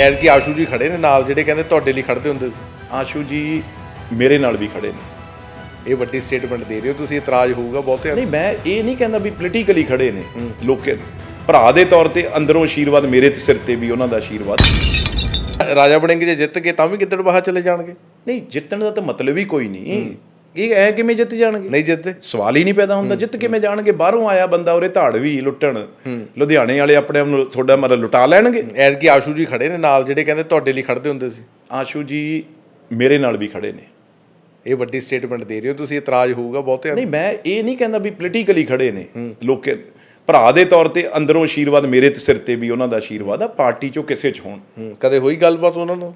ਐਤਕੀ ਆਸ਼ੂ ਜੀ ਖੜੇ ਨੇ ਨਾਲ ਜਿਹੜੇ ਕਹਿੰਦੇ ਤੁਹਾਡੇ ਲਈ ਖੜਦੇ ਹੁੰਦੇ ਸੀ। ਆਸ਼ੂ ਜੀ ਮੇਰੇ ਨਾਲ ਵੀ ਖੜੇ ਨੇ। ਇਹ ਵੱਡੀ ਸਟੇਟਮੈਂਟ ਦੇ ਰਹੇ ਹੋ ਤੁਸੀਂ ਇਤਰਾਜ਼ ਹੋਊਗਾ ਬਹੁਤੇ ਨਹੀਂ ਮੈਂ ਇਹ ਨਹੀਂ ਕਹਿੰਦਾ ਵੀ ਪੋਲੀਟੀਕਲੀ ਖੜੇ ਨੇ ਲੋਕੇ। ਭਰਾ ਦੇ ਤੌਰ ਤੇ ਅੰਦਰੋਂ ਆਸ਼ੀਰਵਾਦ ਮੇਰੇ ਤੇ ਸਿਰ ਤੇ ਵੀ ਉਹਨਾਂ ਦਾ ਆਸ਼ੀਰਵਾਦ ਰਾਜਾ ਬਣेंगे ਜੇ ਜਿੱਤ ਕੇ ਤਾਂ ਵੀ ਕਿੱਦੜ ਬਾਹਰ ਚਲੇ ਜਾਣਗੇ। ਨਹੀਂ ਜਿੱਤਣ ਦਾ ਤਾਂ ਮਤਲਬ ਹੀ ਕੋਈ ਨਹੀਂ। ਇਹ ਐ ਕਿਵੇਂ ਜਿੱਤ ਜਾਣਗੇ? ਨਹੀਂ ਜਿੱਤਦੇ ਸਵਾਲ ਹੀ ਨਹੀਂ ਪੈਦਾ ਹੁੰਦਾ ਜਿੱਤ ਕਿਵੇਂ ਜਾਣਗੇ? ਬਾਹਰੋਂ ਆਇਆ ਬੰਦਾ ਉਰੇ ਧਾੜ ਵੀ ਲੁੱਟਣ। ਲੁਧਿਆਣੇ ਵਾਲੇ ਆਪਣੇ ਆਪ ਨੂੰ ਤੁਹਾਡਾ ਮਤਲਬ ਲੁਟਾ ਲੈਣਗੇ? ਐਤਕੀ ਆਸ਼ੂ ਜੀ ਖੜੇ ਨੇ ਨਾਲ ਜਿਹੜੇ ਕਹਿੰਦੇ ਤੁਹਾਡੇ ਲਈ ਖੜਦੇ ਹੁੰਦੇ ਸੀ। ਆਸ਼ੂ ਜੀ ਮੇਰੇ ਨਾਲ ਵੀ ਖੜੇ ਨੇ। ਇਹ ਵੱਡੀ ਸਟੇਟਮੈਂਟ ਦੇ ਰਹੇ ਹੋ ਤੁਸੀਂ ਇਤਰਾਜ਼ ਹੋਊਗਾ ਬਹੁਤੇ ਨਹੀਂ ਮੈਂ ਇਹ ਨਹੀਂ ਕਹਿੰਦਾ ਵੀ ਪੋਲੀਟੀਕਲੀ ਖੜੇ ਨੇ। ਲੋਕੇ ਭਰਾ ਦੇ ਤੌਰ ਤੇ ਅੰਦਰੋਂ ਆਸ਼ੀਰਵਾਦ ਮੇਰੇ ਤੇ ਸਿਰ ਤੇ ਵੀ ਉਹਨਾਂ ਦਾ ਆਸ਼ੀਰਵਾਦ ਆ ਪਾਰਟੀ ਚੋਂ ਕਿਸੇ ਚ ਹੋਣ। ਕਦੇ ਹੋਈ ਗੱਲਬਾਤ ਉਹਨਾਂ ਨਾਲ?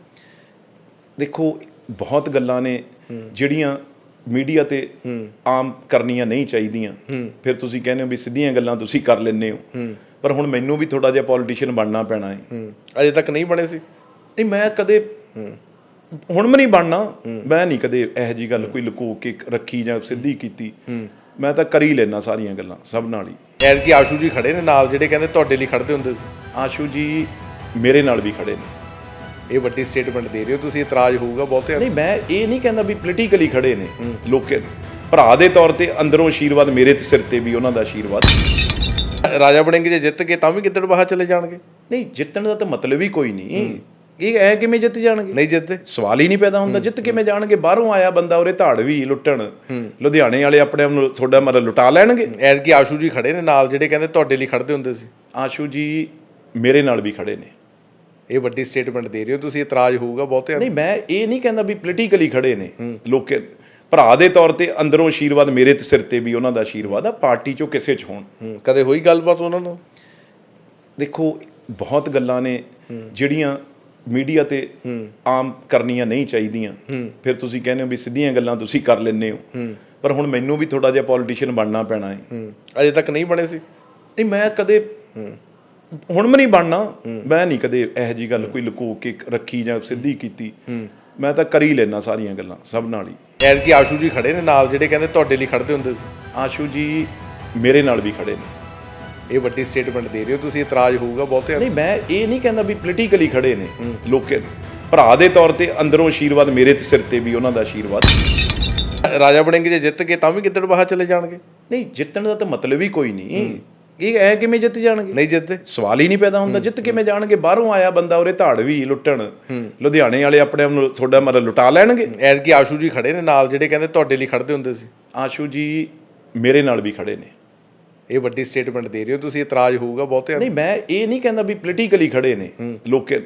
ਦੇਖੋ ਬਹੁਤ ਗੱਲਾਂ ਨੇ ਜਿਹੜੀਆਂ ਮੀਡੀਆ ਤੇ ਆਮ ਕਰਨੀਆਂ ਨਹੀਂ ਚਾਹੀਦੀਆਂ। ਫਿਰ ਤੁਸੀਂ ਕਹਿੰਦੇ ਹੋ ਵੀ ਸਿੱਧੀਆਂ ਗੱਲਾਂ ਤੁਸੀਂ ਕਰ ਲੈਂਦੇ ਹੋ। ਪਰ ਹੁਣ ਮੈਨੂੰ ਵੀ ਥੋੜਾ ਜਿਹਾ ਪੋਲੀਟੀਸ਼ੀਅਨ ਬਣਨਾ ਪੈਣਾ ਹੈ। ਅਜੇ ਤੱਕ ਨਹੀਂ ਬਣੇ ਸੀ? ਨਹੀਂ ਮੈਂ ਕਦੇ ਹੁਣ ਵੀ ਨਹੀਂ ਬਣਨਾ। ਮੈਂ ਨਹੀਂ ਕਦੇ ਇਹੋ ਜੀ ਗੱਲ ਕੋਈ ਲੁਕੋ ਕੇ ਰੱਖੀ ਜਾਂ ਸਿੱਧੀ ਕੀਤੀ। ਮੈਂ ਤਾਂ ਕਰ ਹੀ ਲੈਣਾ ਸਾਰੀਆਂ ਗੱਲਾਂ ਸਭ ਨਾਲ ਹੀ। ਐਤਕੀ ਆਸ਼ੂ ਜੀ ਖੜੇ ਨੇ ਨਾਲ ਜਿਹੜੇ ਕਹਿੰਦੇ ਤੁਹਾਡੇ ਲਈ ਖੜਦੇ ਹੁੰਦੇ ਸੀ। ਆਸ਼ੂ ਜੀ ਮੇਰੇ ਨਾਲ ਵੀ ਖੜੇ ਨੇ। ਇਹ ਵੱਡੀ ਸਟੇਟਮੈਂਟ ਦੇ ਰਹੇ ਹੋ ਤੁਸੀਂ ਇਤਰਾਜ਼ ਹੋਊਗਾ ਬਹੁਤੇ ਨਹੀਂ ਮੈਂ ਇਹ ਨਹੀਂ ਕਹਿੰਦਾ ਵੀ ਪੋਲੀਟੀਕਲੀ ਖੜੇ ਨੇ ਲੋਕੇ। ਭਰਾ ਦੇ ਤੌਰ ਤੇ ਅੰਦਰੋਂ ਆਸ਼ੀਰਵਾਦ ਮੇਰੇ ਤੇ ਸਿਰ ਤੇ ਵੀ ਉਹਨਾਂ ਦਾ ਆਸ਼ੀਰਵਾਦ ਰਾਜਾ ਬਣेंगे ਜੇ ਜਿੱਤ ਕੇ ਤਾਂ ਵੀ ਕਿੱਦੜ ਬਾਹਰ ਚਲੇ ਜਾਣਗੇ। ਨਹੀਂ ਜਿੱਤਣ ਦਾ ਤਾਂ ਮਤਲਬ ਹੀ ਕੋਈ ਨਹੀਂ। ਇਹ ਐ ਕਿਵੇਂ ਜਿੱਤ ਜਾਣਗੇ? ਨਹੀਂ ਜਿੱਤਦੇ। ਸਵਾਲ ਹੀ ਨਹੀਂ ਪੈਦਾ ਹੁੰਦਾ ਜਿੱਤ ਕਿਵੇਂ ਜਾਣਗੇ? ਬਾਹਰੋਂ ਆਇਆ ਬੰਦਾ ਉਰੇ ਧਾੜ ਵੀ ਲੁੱਟਣ। ਲੁਧਿਆਣੇ ਵਾਲੇ ਆਪਣੇ ਆਪ ਨੂੰ ਤੁਹਾਡਾ ਮਤਲਬ ਲੁਟਾ ਲੈਣਗੇ। ਐਤਕੀ ਆਸ਼ੂ ਜੀ ਖੜੇ ਨੇ ਨਾਲ ਜਿਹੜੇ ਕਹਿੰਦੇ ਤੁਹਾਡੇ ਲਈ ਖੜਦੇ ਹੁੰਦੇ ਸੀ। ਆਸ਼ੂ ਜੀ ਮੇਰੇ ਨਾਲ ਵੀ ਖੜੇ ਨੇ। ਇਹ ਵੱਡੀ ਸਟੇਟਮੈਂਟ ਦੇ ਰਹੇ ਹੋ ਤੁਸੀਂ ਇਤਰਾਜ਼ ਹੋਊਗਾ ਬਹੁਤੇ ਨਹੀਂ ਮੈਂ ਇਹ ਨਹੀਂ ਕਹਿੰਦਾ ਵੀ ਪੋਲੀਟੀਕਲੀ ਖੜੇ ਨੇ। ਲੋਕੇ ਭਰਾ ਦੇ ਤੌਰ ਤੇ ਅੰਦਰੋਂ ਆਸ਼ੀਰਵਾਦ ਮੇਰੇ ਤੇ ਸਿਰ ਤੇ ਵੀ ਉਹਨਾਂ ਦਾ ਆਸ਼ੀਰਵਾਦ ਆ ਪਾਰਟੀ ਚੋਂ ਕਿਸੇ ਚ ਹੋਣ। ਕਦੇ ਹੋਈ ਗੱਲਬਾਤ ਉਹਨਾਂ ਨਾਲ? ਦੇਖੋ ਬਹੁਤ ਗੱਲਾਂ ਨੇ ਜਿਹੜੀਆਂ ਮੀਡੀਆ ਤੇ ਆਮ ਕਰਨੀਆਂ ਨਹੀਂ ਚਾਹੀਦੀਆਂ। ਫਿਰ ਤੁਸੀਂ ਕਹਿੰਦੇ ਹੋ ਵੀ ਸਿੱਧੀਆਂ ਗੱਲਾਂ ਤੁਸੀਂ ਕਰ ਲੈਂਦੇ ਹੋ। ਪਰ ਹੁਣ ਮੈਨੂੰ ਵੀ ਥੋੜਾ ਜਿਹਾ ਪੋਲੀਟੀਸ਼ੀਅਨ ਬਣਨਾ ਪੈਣਾ ਹੂੰ। ਅਜੇ ਤੱਕ ਨਹੀਂ ਬਣੇ ਸੀ? ਨਹੀਂ ਮੈਂ ਕਦੇ ਹੁਣ ਵੀ ਨਹੀਂ ਬਣਨਾ ਮੈਂ ਨਹੀਂ ਕਦੇ ਇਹੋ ਜੀ ਗੱਲ ਕੋਈ ਲੁਕੋ ਕੇ ਰੱਖੀ ਜਾਂ ਸਿੱਧੀ ਕੀਤੀ। ਮੈਂ ਤਾਂ ਕਰ ਹੀ ਲੈਣਾ ਸਾਰੀਆਂ ਗੱਲਾਂ ਸਭ ਨਾਲ ਹੀ। ਐਤਕੀ ਆਸ਼ੂ ਜੀ ਖੜੇ ਨੇ ਨਾਲ ਜਿਹੜੇ ਕਹਿੰਦੇ ਤੁਹਾਡੇ ਲਈ ਖੜਦੇ ਹੁੰਦੇ ਸੀ। ਆਸ਼ੂ ਜੀ ਮੇਰੇ ਨਾਲ ਵੀ ਖੜੇ ਨੇ। ਇਹ ਵੱਡੀ ਸਟੇਟਮੈਂਟ ਦੇ ਰਹੇ ਹੋ ਤੁਸੀਂ ਇਤਰਾਜ਼ ਹੋਊਗਾ ਬਹੁਤੇ ਨਹੀਂ ਮੈਂ ਇਹ ਨਹੀਂ ਕਹਿੰਦਾ ਵੀ ਪੋਲੀਟੀਕਲੀ ਖੜੇ ਨੇ ਲੋਕੇ। ਭਰਾ ਦੇ ਤੌਰ ਤੇ ਅੰਦਰੋਂ ਆਸ਼ੀਰਵਾਦ ਮੇਰੇ ਤੇ ਸਿਰ ਤੇ ਵੀ ਉਹਨਾਂ ਦਾ ਆਸ਼ੀਰਵਾਦ ਰਾਜਾ ਬਣेंगे ਜੇ ਜਿੱਤ ਕੇ ਤਾਂ ਵੀ ਕਿੱਦੜ ਬਾਹਰ ਚਲੇ ਜਾਣਗੇ। ਨਹੀਂ ਜਿੱਤਣ ਦਾ ਤਾਂ ਮਤਲਬ ਹੀ ਕੋਈ ਨਹੀਂ। ਇਹ ਐ ਕਿਵੇਂ ਜਿੱਤ ਜਾਣਗੇ? ਨਹੀਂ ਜਿੱਤਦੇ ਸਵਾਲ ਹੀ ਨਹੀਂ ਪੈਦਾ ਹੁੰਦਾ ਜਿੱਤ ਕਿਵੇਂ ਜਾਣਗੇ? ਬਾਹਰੋਂ ਆਇਆ ਬੰਦਾ ਉਰੇ ਧਾੜ ਵੀ ਲੁੱਟਣ। ਲੁਧਿਆਣੇ ਵਾਲੇ ਆਪਣੇ ਆਪ ਨੂੰ ਤੁਹਾਡਾ ਮਤਲਬ ਲੁਟਾ ਲੈਣਗੇ? ਐਤਕੀ ਆਸ਼ੂ ਜੀ ਖੜੇ ਨੇ ਨਾਲ ਜਿਹੜੇ ਕਹਿੰਦੇ ਤੁਹਾਡੇ ਲਈ ਖੜਦੇ ਹੁੰਦੇ ਸੀ। ਆਸ਼ੂ ਜੀ ਮੇਰੇ ਨਾਲ ਵੀ ਖੜੇ ਨੇ। ਇਹ ਵੱਡੀ ਸਟੇਟਮੈਂਟ ਦੇ ਰਹੇ ਹੋ ਤੁਸੀਂ ਇਤਰਾਜ਼ ਹੋਊਗਾ ਬਹੁਤੇ ਨਹੀਂ ਮੈਂ ਇਹ ਨਹੀਂ ਕਹਿੰਦਾ ਵੀ ਪੋਲੀਟੀਕਲੀ ਖੜੇ ਨੇ। ਲੋਕੇ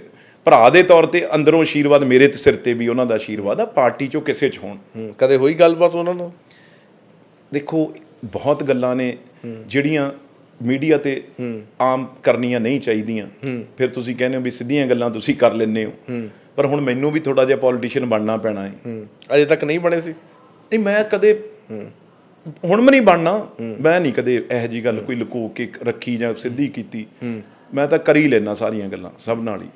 ਭਰਾ ਦੇ ਤੌਰ ਤੇ ਅੰਦਰੋਂ ਆਸ਼ੀਰਵਾਦ ਮੇਰੇ ਤੇ ਸਿਰ ਤੇ ਵੀ ਉਹਨਾਂ ਦਾ ਆਸ਼ੀਰਵਾਦ ਆ ਪਾਰਟੀ ਚੋਂ ਕਿਸੇ ਚ ਹੋਣ। ਕਦੇ ਹੋਈ ਗੱਲਬਾਤ ਉਹਨਾਂ ਨਾਲ? ਦੇਖੋ ਬਹੁਤ ਗੱਲਾਂ ਨੇ ਜਿਹੜੀਆਂ ਮੀਡੀਆ ਤੇ ਆਮ ਕਰਨੀਆਂ ਨਹੀਂ ਚਾਹੀਦੀਆਂ। ਫਿਰ ਤੁਸੀਂ ਕਹਿੰਦੇ ਹੋ ਵੀ ਸਿੱਧੀਆਂ ਗੱਲਾਂ ਤੁਸੀਂ ਕਰ ਲੈਂਦੇ ਹੋ। ਪਰ ਹੁਣ ਮੈਨੂੰ ਵੀ ਥੋੜਾ ਜਿਹਾ ਪੋਲੀਟੀਸ਼ੀਅਨ ਬਣਨਾ ਪੈਣਾ ਹੈ। ਅਜੇ ਤੱਕ ਨਹੀਂ ਬਣੇ ਸੀ? ਨਹੀਂ ਮੈਂ ਕਦੇ ਹੁਣ ਵੀ ਨਹੀਂ ਬਣਨਾ। ਮੈਂ ਨਹੀਂ ਕਦੇ ਇਹੋ ਜੀ ਗੱਲ ਕੋਈ ਲੁਕੋ ਕੇ ਰੱਖੀ ਜਾਂ ਸਿੱਧੀ ਕੀਤੀ। ਮੈਂ ਤਾਂ ਕਰ ਹੀ ਲੈਣਾ ਸਾਰੀਆਂ ਗੱਲਾਂ ਸਭ ਨਾਲ ਹੀ।